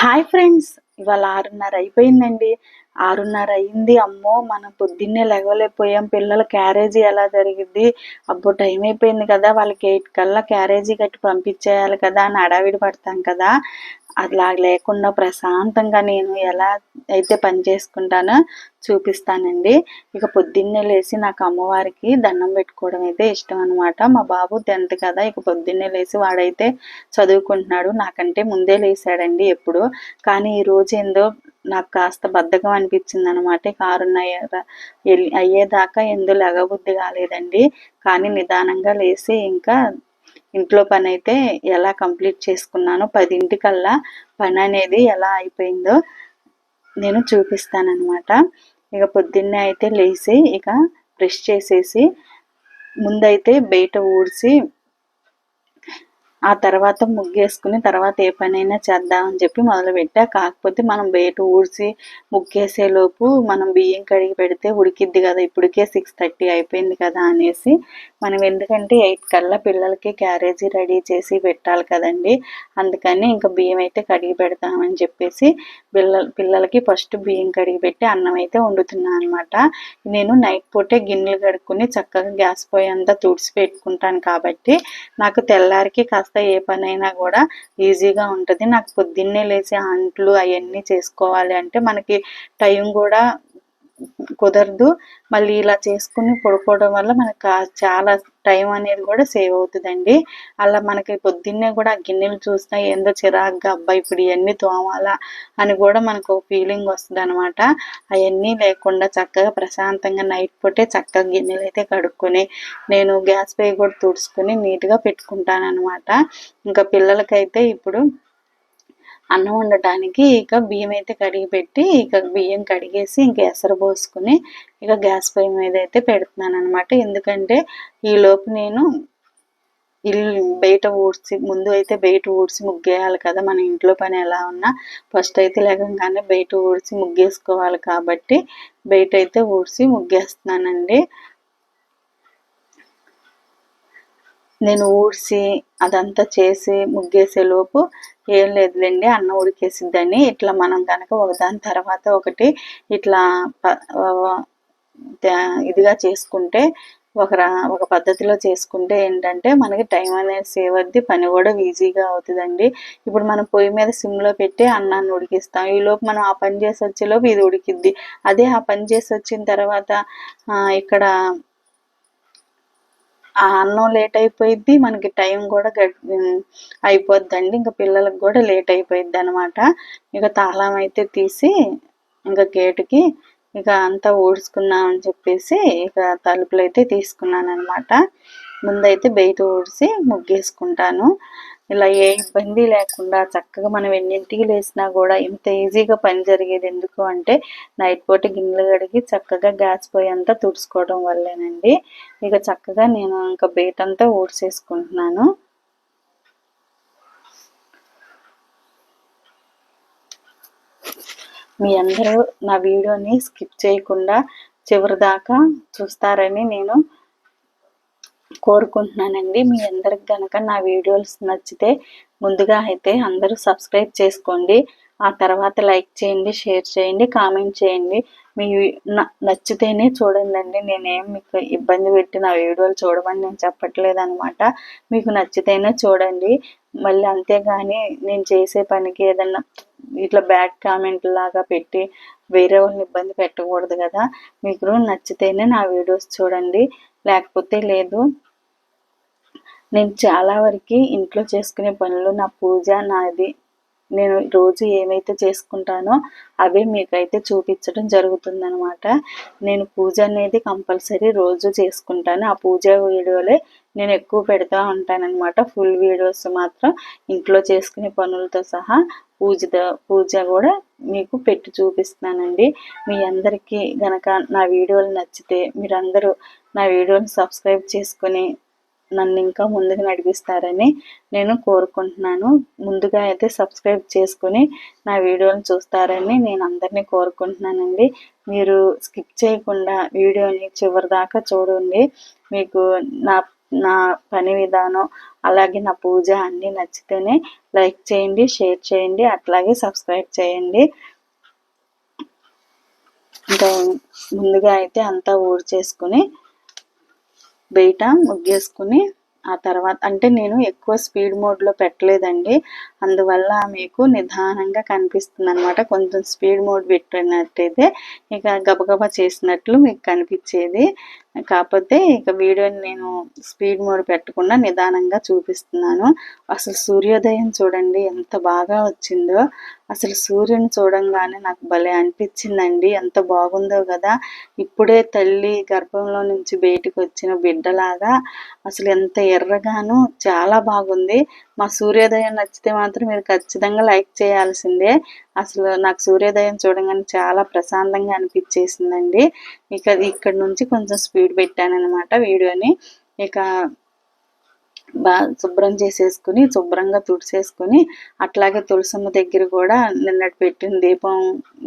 Hi friends, ఇవాళ ఆరున్నర అయిపోయిందండి. ఆరున్నర అయింది. అమ్మో మనం పొద్దున్నే లెగవలేకపోయాం పిల్లల క్యారేజీ ఎలా జరిగింది అబ్బో టైం అయిపోయింది కదా. వాళ్ళకి ఎయిట్ కల్లా క్యారేజీ కట్టి పంపించేయాలి కదా అని అడావిడి పడతాం కదా. అలా లేకుండా ప్రశాంతంగా నేను ఎలా అయితే పని చేసుకుంటానో చూపిస్తానండి. ఇక పొద్దున్నే లేచి నాకు అమ్మవారికి దండం పెట్టుకోవడం అయితే ఇష్టం అనమాట మా బాబు టెన్త్ కదా. ఇక పొద్దున్నే లేచి వాడైతే చదువుకుంటున్నాడు. నాకంటే ముందే లేచాడండి ఎప్పుడు. కానీ ఈ రోజు నాకు కాస్త బద్ధకం అనిపించింది అనమాట కారున్న అయ్యేదాకా ఎందుకు లగబుద్ధి కాలేదండి. కానీ నిదానంగా లేచి ఇంకా ఇంట్లో పని అయితే ఎలా కంప్లీట్ చేసుకున్నానో పదింటికల్లా పని అనేది ఎలా అయిపోయిందో నేను చూపిస్తానమాట ఇక పొద్దున్నే అయితే లేచి ఇక బ్రష్ చేసేసి ముందైతే బయట ఊడ్చి ఆ తర్వాత ముగ్గేసుకుని తర్వాత ఏ పనైనా చేద్దామని చెప్పి మొదలుపెట్టా. కాకపోతే మనం బయట ఊడ్చి ముగ్గేసేలోపు మనం బియ్యం కడిగి పెడితే ఉడికిద్ది కదా ఇప్పటికే సిక్స్ థర్టీ అయిపోయింది కదా అనేసి మనం ఎందుకంటే ఎయిట్ కల్లా పిల్లలకి క్యారేజీ రెడీ చేసి పెట్టాలి కదండి అందుకని ఇంకా బియ్యం అయితే కడిగి పెడతామని చెప్పేసి పిల్లల పిల్లలకి ఫస్ట్ బియ్యం కడిగి పెట్టి అన్నం అయితే వండుతున్నాను అనమాట నేను నైట్ పూటే గిన్నెలు కడుక్కుని చక్కగా గ్యాస్ పొయ్యి అంతా తుడిచి పెట్టుకుంటాను కాబట్టి నాకు తెల్లారికి కాస్త కాస్త ఏ పనైనా కూడా ఈజీగా ఉంటుంది. నాకు పొద్దున్నే లేచి అంట్లు అవన్నీ చేసుకోవాలి అంటే మనకి టైం కూడా కుదరదు. మళ్ళీ ఇలా చేసుకుని పడుకోవడం వల్ల మనకు చాలా టైం అనేది కూడా సేవ్ అవుతుందండి. అలా మనకి పొద్దున్నే కూడా ఆ గిన్నెలు చూసినా ఏందో చిరాగ్గా అబ్బాయి ఇప్పుడు ఇవన్నీ తోమాలా అని కూడా మనకు ఫీలింగ్ వస్తుంది అనమాట అవన్నీ లేకుండా చక్కగా ప్రశాంతంగా నైట్ పూటే చక్కగా గిన్నెలు అయితే కడుక్కొని నేను గ్యాస్ పై కూడా తుడుచుకొని నీట్గా పెట్టుకుంటాను అనమాట ఇంకా పిల్లలకైతే ఇప్పుడు అన్నం వండటానికి ఇక బియ్యం అయితే కడిగి పెట్టి ఇక బియ్యం కడిగేసి ఇంక ఎసరు పోసుకుని ఇక గ్యాస్ పొయ్యి మీద అయితే పెడుతున్నాను అనమాట ఎందుకంటే ఈలోపు నేను ఇల్లు బయట ఊడ్చి ముందు అయితే బయట ఊడ్చి ముగ్గేయాలి కదా మన ఇంట్లో పని ఎలా ఉన్నా. ఫస్ట్ అయితే లేకంగానే బయట ఊడ్చి ముగ్గేసుకోవాలి కాబట్టి బయట అయితే ఊడ్చి ముగ్గేస్తున్నానండి. నేను ఊడ్చి అదంతా చేసి ముగ్గేసేలోపు ఏం లేదులేండి అన్నం ఉడికేసిద్దని. ఇట్లా మనం కనుక ఒకదాని తర్వాత ఒకటి ఇట్లా ఇదిగా చేసుకుంటే ఒక ఒక పద్ధతిలో చేసుకుంటే ఏంటంటే మనకి టైం అనేది సేవ్ అవుద్ది పని కూడా ఈజీగా అవుతుందండి. ఇప్పుడు మనం పొయ్యి మీద సిమ్లో పెట్టి అన్నాన్ని ఉడికిస్తాం. ఈలోపు మనం ఆ పని చేసి వచ్చేలోపు ఇది ఉడికిద్ది. అదే ఆ పని చేసి వచ్చిన తర్వాత ఇక్కడ ఆ అన్నం లేట్ అయిపోయిద్ది మనకి టైం కూడా అయిపోద్దండి. ఇంకా పిల్లలకు కూడా లేట్ అయిపోయిద్ది అనమాట ఇక తాళం అయితే తీసి ఇంకా గేటుకి ఇక అంతా అని చెప్పేసి ఇక తలుపులు అయితే తీసుకున్నాను అనమాట ముందైతే బయట ఊడ్చి ముగ్గేసుకుంటాను. ఇలా ఏ ఇబ్బంది లేకుండా చక్కగా మనం ఎన్నింటికి లేసినా కూడా ఇంత ఈజీగా పని జరిగేది ఎందుకు అంటే నైట్ పూట గిన్నెలు కడిగి చక్కగా గ్యాస్ పొయ్యి అంతా తుడుచుకోవడం వల్లేనండి. ఇక చక్కగా నేను ఇంకా బేట్ అంతా ఊడ్చేసుకుంటున్నాను. మీ అందరూ నా వీడియోని స్కిప్ చేయకుండా చివరి దాకా చూస్తారని నేను కోరుకుంటున్నానండి. మీ అందరికి కనుక నా వీడియోస్ నచ్చితే ముందుగా అయితే అందరూ సబ్స్క్రైబ్ చేసుకోండి. ఆ తర్వాత లైక్ చేయండి షేర్ చేయండి కామెంట్ చేయండి. మీ నచ్చితేనే చూడండి నేనేం మీకు ఇబ్బంది పెట్టి నా వీడియోలు చూడమని నేను చెప్పట్లేదు అనమాట మీకు నచ్చితేనే చూడండి. మళ్ళీ అంతేగాని నేను చేసే పనికి ఏదన్నా ఇట్లా బ్యాడ్ కామెంట్ లాగా పెట్టి వేరే వాళ్ళని ఇబ్బంది పెట్టకూడదు కదా. మీకు నచ్చితేనే నా వీడియోస్ చూడండి. లేకపోతే లేదు. నేను చాలా వరకు ఇంట్లో చేసుకునే పనులు నా పూజ నాది నేను రోజు ఏమైతే చేసుకుంటానో అవే మీకైతే చూపించడం జరుగుతుందనమాట నేను పూజ అనేది కంపల్సరీ రోజు చేసుకుంటాను. ఆ పూజ వీడియోలే నేను ఎక్కువ పెడతా ఉంటానన్నమాట. ఫుల్ వీడియోస్ మాత్రం ఇంట్లో చేసుకునే పనులతో సహా పూజ పూజ కూడా మీకు పెట్టి చూపిస్తానండి మీ అందరికీ గనక నా వీడియోలు నచ్చితే మీరందరూ నా వీడియోని సబ్స్క్రైబ్ చేసుకొని నన్ను ఇంకా ముందుకు నడిపిస్తారని నేను కోరుకుంటున్నాను. ముందుగా అయితే సబ్స్క్రైబ్ చేసుకుని నా వీడియోని చూస్తారని నేను అందరినీ కోరుకుంటున్నానండి. మీరు స్కిప్ చేయకుండా వీడియోని చివరి దాకా చూడండి. మీకు నా నా పని విధానం అలాగే నా పూజ అన్నీ నచ్చితేనే లైక్ చేయండి షేర్ చేయండి అట్లాగే సబ్స్క్రైబ్ చేయండి. ఇంకా ముందుగా అయితే అంతా చేసుకుని బయట ముగ్గేసుకుని ఆ తర్వాత అంటే నేను ఎక్కువ స్పీడ్ మోడ్లో పెట్టలేదండి. అందువల్ల మీకు నిదానంగా కనిపిస్తుంది అనమాట కొంచెం స్పీడ్ మోడ్ పెట్టినట్టయితే ఇక గబగబా చేసినట్లు మీకు కనిపించేది. కాకపోతే ఇక వీడియోని నేను స్పీడ్ మోడ్ పెట్టకుండా నిదానంగా చూపిస్తున్నాను. అసలు సూర్యోదయం చూడండి ఎంత బాగా వచ్చిందో. అసలు సూర్యుని చూడంగానే నాకు భలే అనిపించిందండి. ఎంత బాగుందో కదా. ఇప్పుడే తల్లి గర్భంలో నుంచి బయటకు వచ్చిన బిడ్డలాగా అసలు ఎంత ఎర్రగాను చాలా బాగుంది. మా సూర్యోదయం నచ్చితే మాత్రం మీరు ఖచ్చితంగా లైక్ చేయాల్సిందే. అసలు నాకు సూర్యోదయం చూడగానే చాలా ప్రశాంతంగా అనిపించేసిందండి. ఇక ఇక్కడ నుంచి కొంచెం స్పీడ్ పెట్టాను అనమాట వీడియోని. ఇక బాగా శుభ్రం చేసేసుకుని శుభ్రంగా తుడిసేసుకుని అట్లాగే తులసమ్మ దగ్గర కూడా నిన్నటి పెట్టిన దీపం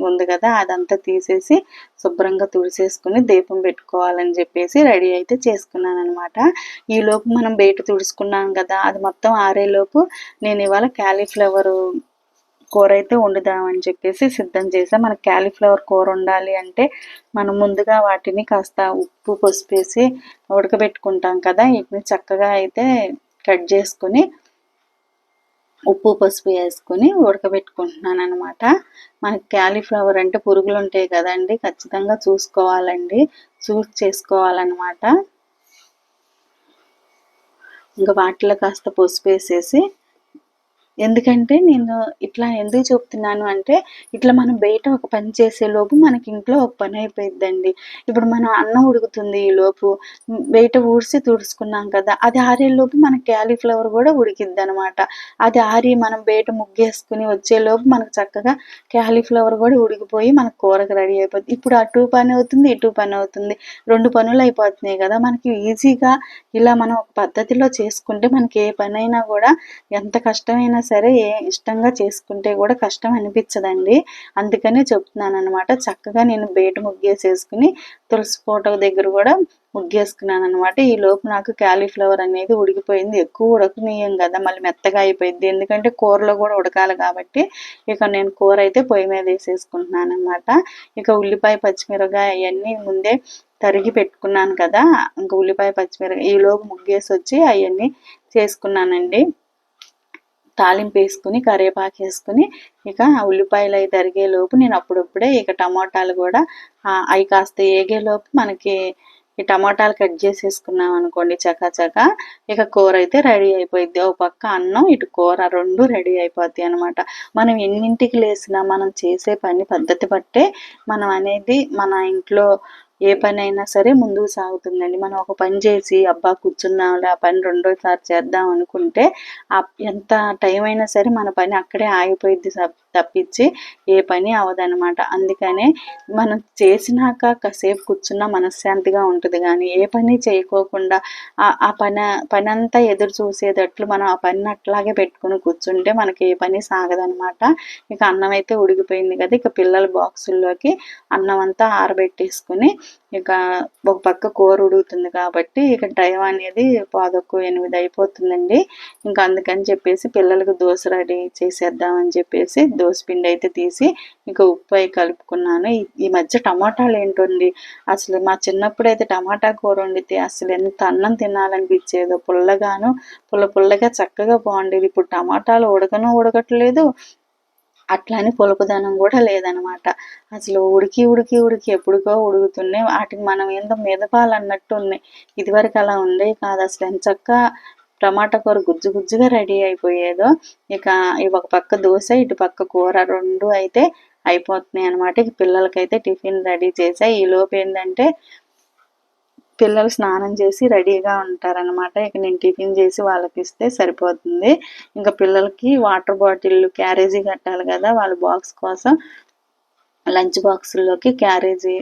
ఉంది కదా అదంతా తీసేసి శుభ్రంగా తుడిసేసుకుని దీపం పెట్టుకోవాలని చెప్పేసి రెడీ అయితే చేసుకున్నాను అనమాట ఈలోపు మనం బయట తుడుచుకున్నాం కదా అది మొత్తం ఆరేలోపు నేను ఇవాళ క్యాలీఫ్లవరు కూర అయితే వండుదామని చెప్పేసి సిద్ధం చేసాం మనకి క్యాలీఫ్లవర్ కూర ఉండాలి అంటే మనం ముందుగా వాటిని కాస్త ఉప్పు పసుపు వేసి ఉడకబెట్టుకుంటాం కదా. వీటిని చక్కగా అయితే కట్ చేసుకుని ఉప్పు పసుపు వేసుకొని ఉడకబెట్టుకుంటున్నాను అనమాట మనకి క్యాలీఫ్లవర్ అంటే పురుగులు ఉంటాయి కదండి. ఖచ్చితంగా చూసుకోవాలండి. చూస్ చేసుకోవాలన్నమాట. ఇంకా వాటిలో కాస్త పసుపు వేసేసి ఎందుకంటే నేను ఇట్లా ఎందుకు చెప్తున్నాను అంటే ఇట్లా మనం బయట ఒక పని చేసే లోపు మనకి ఇంట్లో ఒక పని అయిపోయిద్దండి. ఇప్పుడు మనం అన్నం ఉడుకుతుంది ఈ లోపు బయట ఊడ్చి తుడుచుకున్నాం కదా అది ఆరేలోపు మన క్యాలీఫ్లవర్ కూడా ఉడికిద్ది అనమాట అది ఆరి మనం బయట ముగ్గేసుకుని వచ్చేలోపు మనకు చక్కగా క్యాలీఫ్లవర్ కూడా ఉడికిపోయి మనకు కూరకు రెడీ అయిపోతుంది ఇప్పుడు అటు పని అవుతుంది ఇటు పని అవుతుంది. రెండు పనులు అయిపోతున్నాయి కదా మనకి ఈజీగా ఇలా మనం ఒక పద్ధతిలో చేసుకుంటే మనకి ఏ పని అయినా కూడా ఎంత కష్టమైనా సరే ఏ ఇష్టంగా చేసుకుంటే కూడా కష్టం అనిపించదండి. అందుకనే చెప్తున్నాను అనమాట చక్కగా నేను బయట ముగ్గేసేసుకుని తులసి ఫోటో దగ్గర కూడా ముగ్గేసుకున్నాను అనమాట ఈ లోపు నాకు క్యాలీఫ్లవర్ అనేది ఉడికిపోయింది. ఎక్కువ ఉడకనీయం కదా మళ్ళీ మెత్తగా అయిపోయింది ఎందుకంటే కూరలో కూడా ఉడకాలి కాబట్టి ఇక నేను కూర అయితే పొయ్యి మీద వేసేసుకుంటున్నాను అనమాట ఇక ఉల్లిపాయ పచ్చిమిరపకాయ అవన్నీ ముందే తరిగి పెట్టుకున్నాను కదా ఇంకా ఉల్లిపాయ పచ్చిమిరపకాయ ఈ లోపు ముగ్గేసి వచ్చి అవన్నీ చేసుకున్నానండి. తాలింపు వేసుకుని కరివేపాకు వేసుకుని ఇక ఉల్లిపాయలు అవి తరిగేలోపు నేను అప్పుడప్పుడే ఇక టమాటాలు కూడా అవి కాస్త ఏగేలోపు మనకి ఈ టమాటాలు కట్ చేసేసుకున్నాం అనుకోండి చకాచక ఇక కూర అయితే రెడీ అయిపోయింది ఒక పక్క అన్నం ఇటు కూర రెండు రెడీ అయిపోద్ది అనమాట మనం ఎన్నింటికి లేసినా మనం చేసే పని పద్ధతి బట్టే మనం అనేది మన ఇంట్లో ఏ పని అయినా సరే ముందుకు సాగుతుందండి. మనం ఒక పని చేసి అబ్బా కూర్చున్నాం ఆ పని రెండోసారి చేద్దాం అనుకుంటే ఎంత టైం అయినా సరే మన పని అక్కడే ఆగిపోయింది తప్పించి ఏ పని అవదనమాట అందుకనే మనం చేసినాక కాసేపు కూర్చున్నా మనశ్శాంతిగా ఉంటుంది. కానీ ఏ పని చేయకోకుండా ఆ పని పని అంతా ఎదురు చూసేటట్లు మనం ఆ పని అట్లాగే పెట్టుకుని కూర్చుంటే మనకి ఏ పని సాగదనమాట ఇక అన్నం అయితే ఉడికిపోయింది కదా ఇక పిల్లల బాక్సుల్లోకి అన్నం అంతా ఆరబెట్టేసుకుని ఇక ఒక పక్క కూర ఉడుగుతుంది కాబట్టి ఇక టైం అనేది పాదొక్కు ఎనిమిది అయిపోతుందండి. ఇంకా అందుకని చెప్పేసి పిల్లలకు దోశ రెడీ చేసేద్దామని చెప్పేసి పిండి అయితే తీసి ఇంకా ఉప్పు అయి కలుపుకున్నాను. ఈ మధ్య టమాటాలు ఏంటండి? అసలు మా చిన్నప్పుడు అయితే టమాటా కూర వండితే అసలు ఎంత అన్నం తినాలనిపించేదో. పుల్లగాను పుల్ల పుల్లగా చక్కగా బాగుండేది. ఇప్పుడు టమాటాలు ఉడకను ఉడకట్లేదు. అట్లానే పొలుపుదనం కూడా లేదనమాట. అసలు ఉడికి ఉడికి ఉడికి ఎప్పుడుకో ఉడుకుతున్నాయి. వాటికి మనం ఏందో మెదపాలన్నట్టు ఉన్నాయి. ఇదివరకు అలా ఉండే కాదు. అసలు ఎంచక్క టమాటా కూర గుజ్జు గుజ్జుగా రెడీ అయిపోయేదో ఇక ఒక పక్క దోశ ఇటు పక్క కూర రెండు అయితే అయిపోతున్నాయి అనమాట ఇక పిల్లలకైతే టిఫిన్ రెడీ చేసాయి ఈ లోపు ఏంటంటే పిల్లలు స్నానం చేసి రెడీగా ఉంటారనమాట ఇక నేను టిఫిన్ చేసి వాళ్ళకి ఇస్తే సరిపోతుంది. ఇంకా పిల్లలకి వాటర్ బాటిల్ క్యారేజీ కట్టాలి కదా వాళ్ళ బాక్స్ కోసం. లంచ్ బాక్సుల్లోకి క్యారేజీ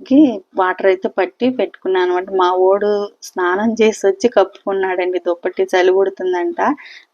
కి వాటర్ అయితే పట్టి పెట్టుకున్నాను అనమాట మా ఓడు స్నానం చేసి వచ్చి కప్పుకున్నాడండి. దుప్పటి చలి పుడుతుందంట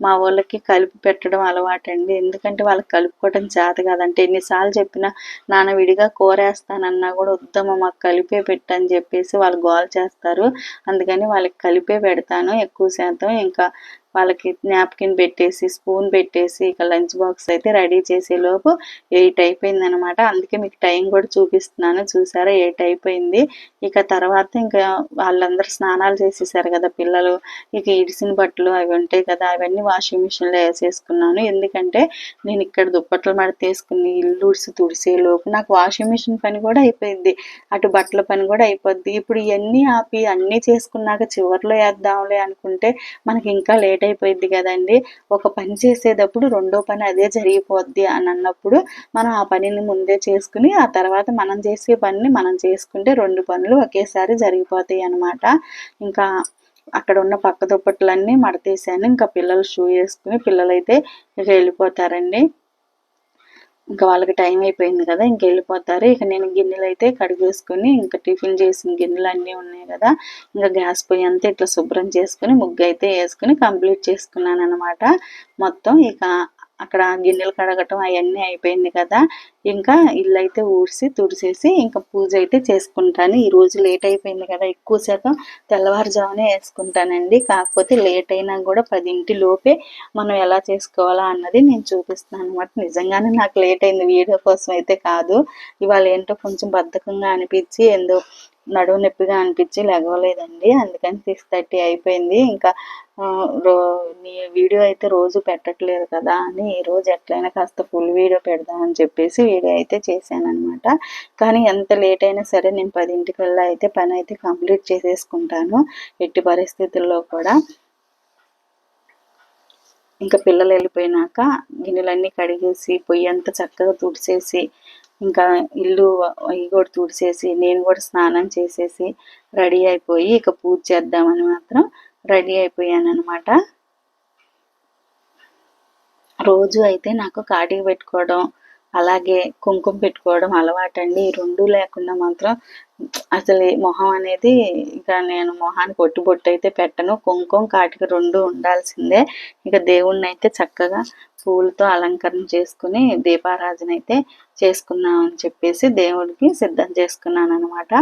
మా వాళ్ళకి కలిపి పెట్టడం అలవాటండి. ఎందుకంటే వాళ్ళకి కలుపుకోవడం చేత కాదంటే. ఎన్నిసార్లు చెప్పినా నాన్న విడిగా కూరేస్తానన్నా కూడా వద్దమ్మ మాకు కలిపే పెట్టని చెప్పేసి వాళ్ళు గోల్ చేస్తారు. అందుకని వాళ్ళకి కలిపే పెడతాను. ఎక్కువ శాతం ఇంకా వాళ్ళకి నాప్కిన్ పెట్టేసి స్పూన్ పెట్టేసి ఇక లంచ్ బాక్స్ అయితే రెడీ చేసే లోపు ఎయిట్ అయిపోయింది అనమాట అందుకే మీకు టైం కూడా చూపిస్తున్నాను. చూసారా? ఎయిట్ అయిపోయింది. ఇక తర్వాత ఇంకా వాళ్ళందరూ స్నానాలు చేసేసారు కదా పిల్లలు. ఇక ఇడిసిన బట్టలు అవి ఉంటాయి కదా అవన్నీ వాషింగ్ మిషన్లో వేసేసుకున్నాను. ఎందుకంటే నేను ఇక్కడ దుప్పట్లు మడతేసుకుని ఇల్లు ఉడిసి తుడిసే లోపు నాకు వాషింగ్ మిషన్ పని కూడా అయిపోయింది. అటు బట్టల పని కూడా అయిపోద్ది. ఇప్పుడు ఇవన్నీ ఆపి అన్నీ చేసుకున్నాక చివరిలో వేద్దాంలే అనుకుంటే మనకి ఇంకా లేట్ లేట్ అయిపోయింది కదండి. ఒక పని చేసేటప్పుడు రెండో పని అదే జరిగిపోద్ది అని అన్నప్పుడు మనం ఆ పనిని ముందే చేసుకుని ఆ తర్వాత మనం చేసే పనిని మనం చేసుకుంటే రెండు పనులు ఒకేసారి జరిగిపోతాయి అనమాట ఇంకా అక్కడ ఉన్న పక్క దుప్పట్లన్నీ మడతేసాను. ఇంకా పిల్లలు షూ వేసుకుని పిల్లలైతే వెళ్ళిపోతారండి. ఇంకా వాళ్ళకి టైం అయిపోయింది కదా ఇంక వెళ్ళిపోతారు. ఇక నేను గిన్నెలు అయితే కడిగేసుకుని ఇంకా టిఫిన్ చేసిన గిన్నెలు అన్నీ ఉన్నాయి కదా ఇంకా గ్యాస్ పొయ్యి అంతా ఇట్లా శుభ్రం చేసుకుని ముగ్గు అయితే వేసుకుని కంప్లీట్ చేసుకున్నాను అనమాట మొత్తం ఇక అక్కడ గిన్నెలు కడగటం అవన్నీ అయిపోయింది కదా. ఇంకా ఇల్లు అయితే ఊడ్చి తుడిసేసి ఇంకా పూజ అయితే చేసుకుంటాను. ఈ రోజు లేట్ అయిపోయింది కదా ఎక్కువ శాతం తెల్లవారుజామునే వేసుకుంటానండి. కాకపోతే లేట్ అయినా కూడా పదింటి లోపే మనం ఎలా చేసుకోవాలా అన్నది నేను చూపిస్తాను అనమాట నిజంగానే నాకు లేట్ అయింది వీడియో కోసం అయితే కాదు. ఇవాళ ఏంటో కొంచెం బద్ధకంగా అనిపించి ఎందు నడువు నొప్పిగా అనిపించి లెగవలేదండి అందుకని సిక్స్ థర్టీ అయిపోయింది. ఇంకా రో నీ వీడియో అయితే రోజు పెట్టట్లేదు కదా అని ఈ రోజు ఎట్లయినా కాస్త ఫుల్ వీడియో పెడదామని చెప్పేసి వీడియో అయితే చేశానమాట అనమాట కానీ ఎంత లేట్ అయినా సరే నేను పదింటికల్లా అయితే పని అయితే కంప్లీట్ చేసేసుకుంటాను ఎట్టి పరిస్థితుల్లో కూడా. ఇంకా పిల్లలు వెళ్ళిపోయినాక గిన్నెలన్నీ కడిగేసి పొయ్యి అంతా చక్కగా తుడిచేసి ఇంకా ఇల్లు అవి కూడా తుడిచేసి నేను కూడా స్నానం చేసేసి రెడీ అయిపోయి ఇక పూజ చేద్దామని మాత్రం రెడీ అయిపోయాను అనమాట రోజు అయితే నాకు కాటికి పెట్టుకోవడం అలాగే కుంకుమ పెట్టుకోవడం అలవాటండి. ఈ రెండు లేకుండా మాత్రం అసలు మొహం అనేది ఇక నేను మొహానికి ఒట్టి బొట్టు అయితే పెట్టను. కుంకుమ కాటికి రెండు ఉండాల్సిందే. ఇక దేవుణ్ణి అయితే చక్కగా పూలతో అలంకరణ చేసుకుని దీపారాజనైతే అయితే చేసుకున్నాం అని చెప్పేసి దేవుడికి సిద్ధం చేసుకున్నాను అనమాట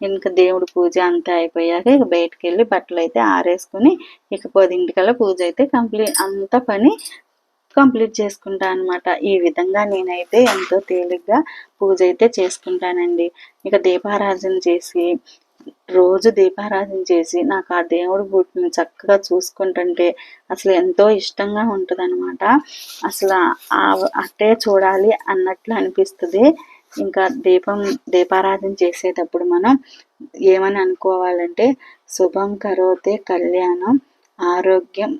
ఇంకా దేవుడి పూజ అంతా అయిపోయాక ఇక బయటకు వెళ్ళి బట్టలు అయితే ఆరేసుకుని ఇక పదింటికల్లా పూజ అయితే కంప్లీట్ అంత పని కంప్లీట్ చేసుకుంటా అనమాట ఈ విధంగా నేనైతే ఎంతో తేలిగ్గా పూజ అయితే చేసుకుంటానండి. ఇక దీపారాధన చేసి రోజు దీపారాధన చేసి నాకు ఆ దేవుడి బుట్టిని చక్కగా చూసుకుంటుంటే అసలు ఎంతో ఇష్టంగా ఉంటుంది అనమాట అసలు ఆ అట్టే చూడాలి అన్నట్లు అనిపిస్తుంది. ఇంకా దీపం దీపారాధన చేసేటప్పుడు మనం ఏమని అనుకోవాలంటే శుభం కరోతే కళ్యాణం ఆరోగ్యం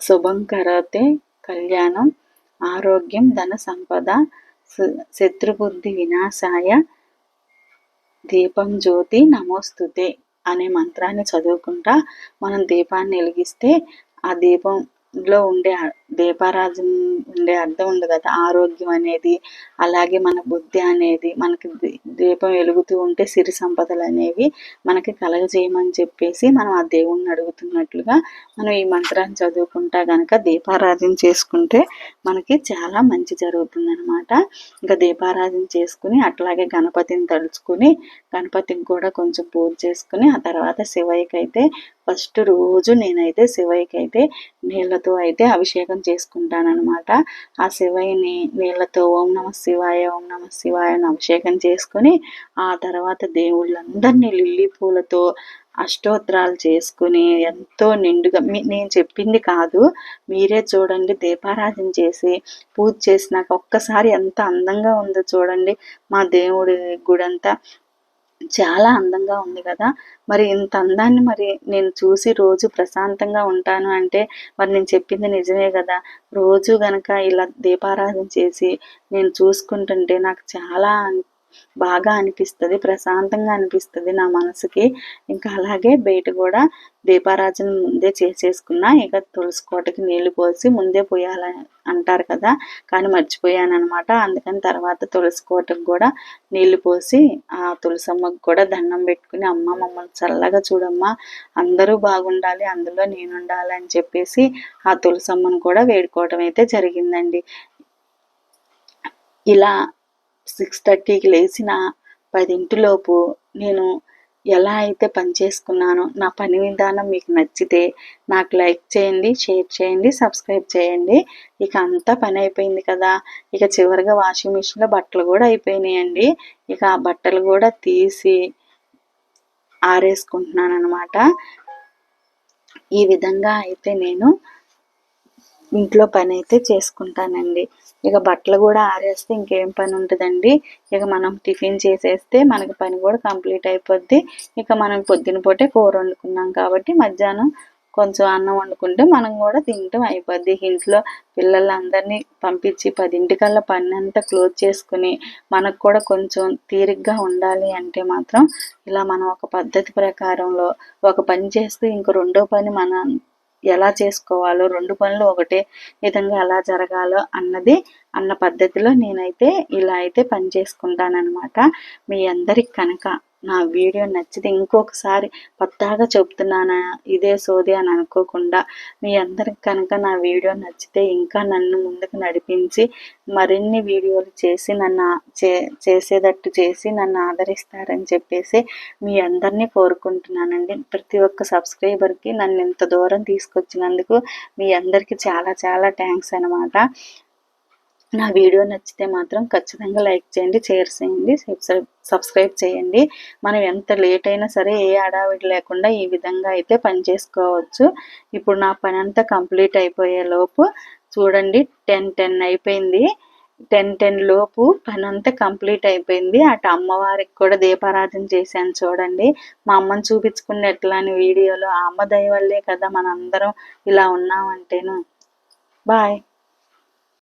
శుభంకరతే కళ్యాణం ఆరోగ్యం ధన సంపద శత్రుబుద్ధి వినాశాయ దీపం జ్యోతి నమోస్తుతే అనే మంత్రాన్ని చదువుకుంటా మనం దీపాన్ని వెలిగిస్తే ఆ దీపంలో ఉండే దీపారాజం ఉండే అర్థం ఉంది కదా. ఆరోగ్యం అనేది అలాగే మన బుద్ధి అనేది మనకి దీపం వెలుగుతూ ఉంటే సిరి సంపదలు అనేవి మనకి కలగజేయమని చెప్పేసి మనం ఆ దేవుణ్ణి అడుగుతున్నట్లుగా మనం ఈ మంత్రాన్ని చదువుకుంటా కనుక దీపారాధన చేసుకుంటే మనకి చాలా మంచి జరుగుతుంది అనమాట ఇంకా దీపారాధన చేసుకుని అట్లాగే గణపతిని తలుచుకుని గణపతికి కూడా కొంచెం పూజ చేసుకుని ఆ తర్వాత శివయ్యకి అయితే ఫస్ట్ రోజు నేనైతే శివయ్యకి అయితే నీళ్ళతో అయితే అభిషేకం చేసుకుంటానమాట ఆ శివయ్యని నీళ్ళతో ఓం నమ శివాయ ఓం నమ శివాయ అని అభిషేకం చేసుకొని ఆ తర్వాత దేవుళ్ళందరినీ లిల్లీ పూలతో అష్టోత్తరాలు చేసుకుని ఎంతో నిండుగా మీ నేను చెప్పింది కాదు మీరే చూడండి దీపారాధన చేసి పూజ చేసినాక ఒక్కసారి ఎంత అందంగా ఉందో చూడండి మా దేవుడి గుడంతా చాలా అందంగా ఉంది కదా. మరి ఇంత అందాన్ని మరి నేను చూసి రోజు ప్రశాంతంగా ఉంటాను అంటే మరి నేను చెప్పింది నిజమే కదా. రోజు గనక ఇలా దీపారాధన చేసి నేను చూసుకుంటుంటే నాకు చాలా బాగా అనిపిస్తుంది ప్రశాంతంగా అనిపిస్తుంది నా మనసుకి. ఇంకా అలాగే బయట కూడా దీపారాజన ముందే చేసేసుకున్నా ఇక తులసి కోటకి నీళ్ళు పోసి ముందే పోయాలని అంటారు కదా. కానీ మర్చిపోయాను అనమాట అందుకని తర్వాత తులసి కోటకు కూడా నీళ్ళు పోసి ఆ తులసమ్మకు కూడా దండం పెట్టుకుని అమ్మ మమ్మల్ని చల్లగా చూడమ్మా. అందరూ బాగుండాలి అందులో నేను ఉండాలి అని చెప్పేసి ఆ తులసమ్మను కూడా వేడుకోవటం అయితే జరిగిందండి. ఇలా సిక్స్ థర్టీకి లేచిన పదింటిలోపు నేను ఎలా అయితే పని చేసుకున్నానో నా పని విధానం మీకు నచ్చితే నాకు లైక్ చేయండి షేర్ చేయండి సబ్స్క్రైబ్ చేయండి. ఇక అంతా పని అయిపోయింది కదా. ఇక చివరిగా వాషింగ్ మిషన్లో బట్టలు కూడా అయిపోయినాయండి. ఇక ఆ బట్టలు కూడా తీసి ఆరేసుకుంటున్నాను అనమాట ఈ విధంగా అయితే నేను ఇంట్లో పని అయితే చేసుకుంటానండి. ఇక బట్టలు కూడా ఆరేస్తే ఇంకేం పని ఉంటుందండి ఇక మనం టిఫిన్ చేసేస్తే మనకి పని కూడా కంప్లీట్ అయిపోద్ది. ఇక మనం పొద్దున పూటే కూర వండుకున్నాం కాబట్టి మధ్యాహ్నం కొంచెం అన్నం వండుకుంటే మనం కూడా తినటం అయిపోద్ది. ఇంట్లో పిల్లలందరినీ పంపించి పదింటికల్లా పని అంతా క్లోజ్ చేసుకుని మనకు కూడా కొంచెం తీరిగ్గా ఉండాలి అంటే మాత్రం ఇలా మనం ఒక పద్ధతి ప్రకారంలో ఒక పని చేస్తూ ఇంకో రెండో పని మన ఎలా చేసుకోవాలో రెండు పనులు ఒకటే విధంగా ఎలా జరగాలో అన్నది అన్న పద్ధతిలో నేనైతే ఇలా అయితే పని చేసుకుంటానమాట మీ అందరికి కనుక నా వీడియో నచ్చితే ఇంకొకసారి కొత్తగా చెప్తున్నానా ఇదే సోది అని అనుకోకుండా మీ అందరికి కనుక నా వీడియో నచ్చితే ఇంకా నన్ను ముందుకు నడిపించి మరిన్ని వీడియోలు చేసి నన్ను చే చేసేటట్టు చేసి నన్ను ఆదరిస్తారని చెప్పేసి మీ అందరినీ కోరుకుంటున్నానండి. ప్రతి ఒక్క సబ్స్క్రైబర్కి నన్ను ఇంత దూరం తీసుకొచ్చినందుకు మీ అందరికీ చాలా చాలా థ్యాంక్స్ అనమాట నా వీడియో నచ్చితే మాత్రం ఖచ్చితంగా లైక్ చేయండి షేర్ చేయండి సబ్స్క్రైబ్ చేయండి. మనం ఎంత లేట్ అయినా సరే ఏ అడావిడి లేకుండా ఈ విధంగా అయితే పని చేసుకోవచ్చు. ఇప్పుడు నా పని అంతా కంప్లీట్ అయిపోయే లోపు చూడండి టెన్ టెన్ అయిపోయింది. టెన్ టెన్ లోపు పని అంతా కంప్లీట్ అయిపోయింది. అటు అమ్మవారికి కూడా దీపారాధన చేశాను చూడండి. మా అమ్మని చూపించుకున్న ఎట్లాని వీడియోలో ఆ అమ్మ దయ వల్లే కదా మనందరం ఇలా ఉన్నామంటేను బాయ్.